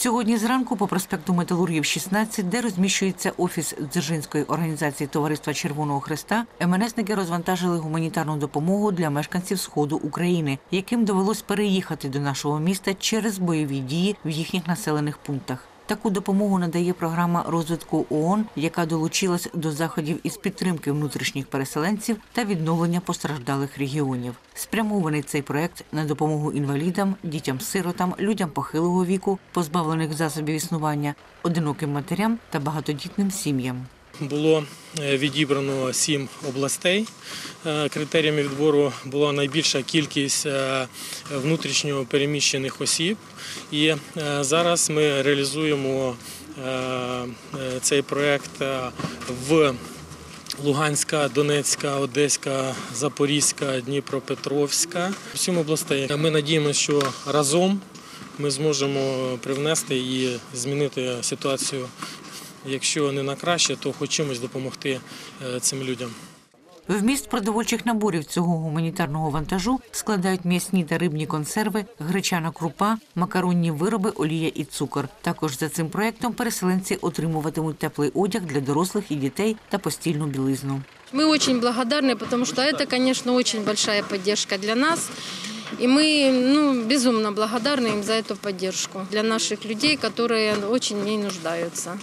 Сьогодні зранку по проспекту Металургів 16, де розміщується офіс Дзержинської організації Товариства Червоного Хреста, МНСники розвантажили гуманітарну допомогу для мешканців сходу України, яким довелось переїхати до нашого міста через бойові дії в їхніх населених пунктах. Таку допомогу надає програма розвитку ООН, яка долучилась до заходів із підтримки внутрішніх переселенців та відновлення постраждалих регіонів. Спрямований цей проект на допомогу інвалідам, дітям-сиротам, людям похилого віку, позбавлених засобів існування, одиноким матерям та багатодітним сім'ям. Було е, відібрано сім областей. Е, Критеріями відбору була найбільша кількість е, внутрішньо переміщених осіб. І зараз ми реалізуємо цей проект е, в Луганська, Донецька, Одеська, Запорізька, Дніпропетровська. Сім областей. Ми надіємося, що разом ми зможемо привнести і змінити ситуацію Якщо не на краще, то хоч чимось допомогти е, цим людям. Вміст продовольчих наборів цього гуманітарного вантажу складають м'ясні та рибні консерви, гречана крупа, макаронні вироби, олія і цукор. Також за цим проектом переселенці отримуватимуть теплий одяг для дорослих і дітей та постільну білизну. Мы очень благодарны, потому что это, конечно, очень большая поддержка для нас. И мы ну, безумно благодарны им за эту поддержку для наших людей, которые очень в ней нуждаются.